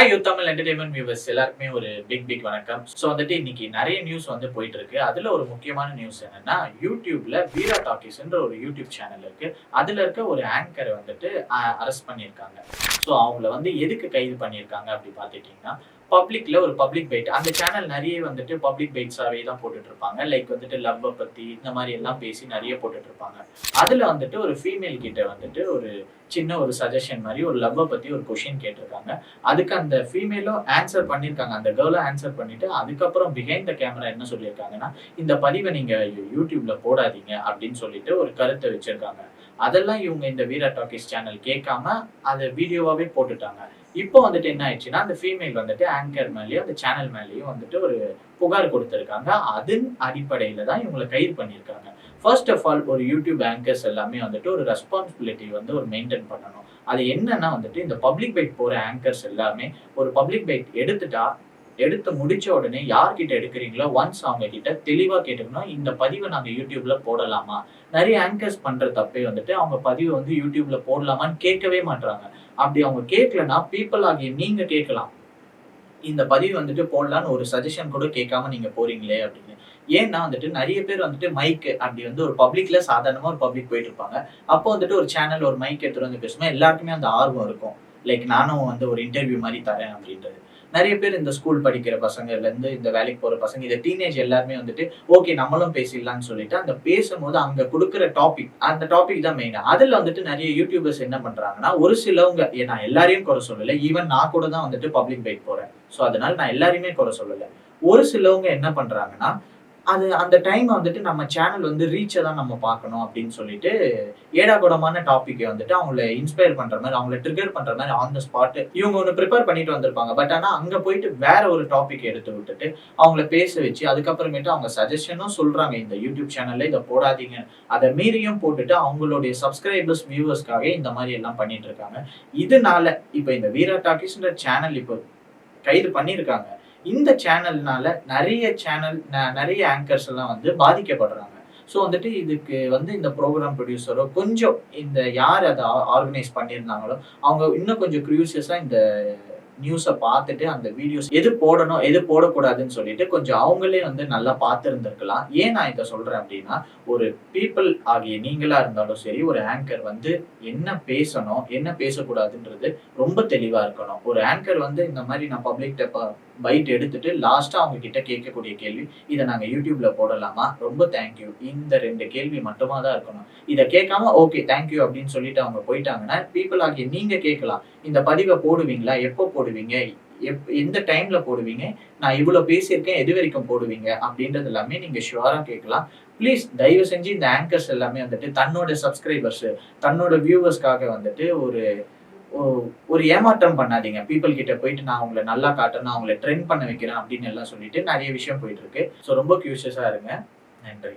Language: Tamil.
Hi U Tamil entertainment viewers எல்லாருக்குமே ஒரு பிக் பிக் வணக்கம். ஸோ வந்துட்டு இன்னைக்கு நிறைய நியூஸ் வந்து போயிட்டு இருக்கு அதுல ஒரு முக்கியமான நியூஸ் என்னன்னா யூடியூப்ல வீரா டாக்கிஸ்ன்ற ஒரு யூடியூப் சேனல் இருக்கு. அதுல இருக்க ஒரு ஆங்கரை வந்துட்டு அரெஸ்ட் பண்ணியிருக்காங்க. ஸோ அவங்கள வந்து எதுக்கு கைது பண்ணியிருக்காங்க அப்படி பார்த்துட்டீங்கன்னா பப்ளிக்ல ஒரு பப்ளிக் பைட் அந்த சேனல் நிறைய வந்துட்டு பப்ளிக் பைட்ஸாவே தான் போட்டுட்டு இருப்பாங்க லைக் வந்துட்டு லவ்வை பத்தி இந்த மாதிரி எல்லாம் பேசி நிறைய போட்டுட்டு இருப்பாங்க அதுல வந்துட்டு ஒரு ஃபீமேல் கிட்ட வந்துட்டு ஒரு சின்ன ஒரு சஜஷன் மாதிரி ஒரு லவ்வை பத்தி ஒரு கொஷின் கேட்டிருக்காங்க. அதுக்கு அந்த ஃபீமேலும் ஆன்சர் பண்ணியிருக்காங்க அந்த கேர்ளும் ஆன்சர் பண்ணிட்டு அதுக்கப்புறம் பிஹைண்ட் த கேமரா என்ன சொல்லியிருக்காங்கன்னா இந்த பதிவை நீங்க யூடியூப்ல போடாதீங்க அப்படின்னு சொல்லிட்டு ஒரு கருத்தை வச்சிருக்காங்க. அதெல்லாம் இவங்க இந்த வீரா டாக்கிஸ் சேனல் கேட்காம அதை வீடியோவாகவே போட்டுட்டாங்க. இப்போ வந்துட்டு என்ன ஆயிடுச்சுன்னா அந்த ஃபீமேல் வந்துட்டு ஆங்கர் மேலேயும் அந்த சேனல் மேலேயும் வந்துட்டு ஒரு புகார் கொடுத்துருக்காங்க. அதன் அடிப்படையில தான் இவங்களை கைது பண்ணியிருக்காங்க. ஃபர்ஸ்ட் ஆஃப் ஆல் ஒரு யூடியூப் ஆங்கர்ஸ் எல்லாமே வந்துட்டு ஒரு ரெஸ்பான்சிபிலிட்டி வந்து ஒரு மெயின்டைன் பண்ணணும். அது என்னன்னா வந்துட்டு இந்த பப்ளிக் பைக் போற ஆங்கர்ஸ் எல்லாமே ஒரு பப்ளிக் பைக் எடுத்துட்டா எடுத்து முடிச்ச உடனே யார்கிட்ட எடுக்கிறீங்களோ ஒன்ஸ் அவங்க கிட்ட தெளிவா கேட்டுக்கணும் இந்த பதிவை நாங்க யூடியூப்ல போடலாமா? நிறைய ஆங்கர்ஸ் பண்ற தப்பே வந்துட்டு அவங்க பதிவை வந்து யூடியூப்ல போடலாமான்னு கேட்கவே மாட்டாங்க அப்படி அவங்க கேட்கலன்னா பீப்புள் ஆகிய நீங்க கேட்கலாம். இந்த பதிவு வந்துட்டு போடலான்னு ஒரு சஜஷன் கூட கேட்காம நீங்க போறீங்களே அப்படின்னு. ஏன்னா வந்துட்டு நிறைய பேர் வந்துட்டு மைக் அப்படி வந்து ஒரு பப்ளிக்ல சாதாரணமா ஒரு பப்ளிக் போயிட்டு இருப்பாங்க. அப்போ வந்துட்டு ஒரு சேனல் ஒரு மைக் எடுத்துட்டு வந்து பேசுமா எல்லாருக்குமே அந்த ஆர்வம் இருக்கும். லைக் நானும் வந்து ஒரு இன்டர்வியூ மாதிரி தரேன் அப்படின்றது. நிறைய பேர் இந்த ஸ்கூல் படிக்கிற பசங்கள்ல இருந்து இந்த வேலைக்கு போற பசங்க இந்த டீனேஜ் எல்லாருமே வந்துட்டு ஓகே நம்மளும் பேசிடலாம்னு சொல்லிட்டு அந்த பேசும்போது அங்க கொடுக்குற டாபிக் அந்த டாபிக் தான் மெயின் அதுல வந்துட்டு நிறைய யூடியூபர்ஸ் என்ன பண்றாங்கன்னா ஒரு சிலவங்க நான் எல்லாரையும் குறை சொல்லல ஈவன் நான் கூட தான் வந்துட்டு பப்ளிக் பைக் போறேன். ஸோ அதனால நான் எல்லாரையுமே குறை சொல்லல. ஒரு சிலவங்க என்ன பண்றாங்கன்னா அது அந்த டைம் வந்துட்டு நம்ம சேனல் வந்து ரீச்சை தான் நம்ம பார்க்கணும் அப்படின்னு சொல்லிட்டு ஏடாகுடமான டாப்பிக்கை வந்துட்டு அவங்கள இன்ஸ்பயர் பண்ற மாதிரி அவங்கள ட்ரிகர் பண்ற மாதிரி ஆன் த ஸ்பாட் இவங்க ஒன்று ப்ரிப்பேர் பண்ணிட்டு வந்திருப்பாங்க. பட் ஆனால் அங்கே போயிட்டு வேற ஒரு டாபிக் எடுத்து விட்டுட்டு அவங்கள பேச வச்சு அதுக்கப்புறமேட்டு அவங்க சஜஷனும் சொல்றாங்க. இந்த யூடியூப் சேனல்ல இதை போடாதீங்க. அதை மீறியும் போட்டுட்டு அவங்களுடைய சப்ஸ்கிரைபர்ஸ் வியூவர்ஸ்க்காக இந்த மாதிரி எல்லாம் பண்ணிட்டு இருக்காங்க. இதனால இப்போ இந்த வீரா டாக்கிஸ்ன்ற சேனல் இப்போ கைது பண்ணியிருக்காங்க. இந்த சேனல்னால நிறைய சேனல் நிறைய ஆங்கர்ஸ் எல்லாம் வந்து பாதிக்கப்படுறாங்க. ஸோ வந்துட்டு இதுக்கு வந்து இந்த ப்ரோக்ராம் ப்ரொடியூசரோ கொஞ்சம் இந்த யார் அதை ஆர்கனைஸ் பண்ணியிருந்தாங்களோ அவங்க இன்னும் கொஞ்சம் க்ரியூசியஸாக இந்த நியூஸை பார்த்துட்டு அந்த வீடியோஸ் எது போடணும் எது போடக்கூடாதுன்னு சொல்லிட்டு கொஞ்சம் அவங்களே வந்து நல்லா பார்த்துருந்துருக்கலாம். ஏன் நான் இதை சொல்கிறேன் அப்படின்னா ஒரு பீப்புள் ஆகிய நீங்களாக இருந்தாலும் சரி ஒரு ஆங்கர் வந்து என்ன பேசணும் என்ன பேசக்கூடாதுன்றது ரொம்ப தெளிவாக இருக்கணும். ஒரு ஆங்கர் வந்து இந்த மாதிரி நான் பப்ளிக் பைட் எடுத்துட்டு லாஸ்ட்டாக அவங்க கிட்ட கேட்கக்கூடிய கேள்வி இதை நாங்கள் யூடியூப்ல போடலாமா? ரொம்ப தேங்க்யூ இந்த ரெண்டு கேள்வி மட்டுமா தான் இருக்கணும். இதை கேட்காம ஓகே தேங்க்யூ அப்படின்னு சொல்லிட்டு அவங்க போயிட்டாங்கன்னா பீப்புள் ஆகிய நீங்க கேட்கலாம். இந்த பதிவை போடுவீங்களா? எப்போ போடுவீங்க? எப் எந்த டைம்ல போடுவீங்க? நான் இவ்வளோ பேசியிருக்கேன் எது வரைக்கும் போடுவீங்க? அப்படின்றது எல்லாமே நீங்க ஷுவராக கேட்கலாம். ப்ளீஸ் தயவு செஞ்சு இந்த ஆங்கர்ஸ் எல்லாமே வந்துட்டு தன்னோட சப்ஸ்கிரைபர்ஸ் தன்னோட வியூவர்ஸ்க்காக வந்துட்டு ஒரு ஒரு ஏமாற்றம் பண்ணாதீங்க. பீப்புள் கிட்ட போயிட்டு நான் உங்களை நல்லா காட்டுறேன் நான் உங்களை ட்ரெண்ட் பண்ண வைக்கிறேன் அப்படின்னு எல்லாம் சொல்லிட்டு நிறைய விஷயம் போயிட்டு இருக்கு. ஸோ ரொம்ப கியூஷியஸா இருங்க. நன்றி.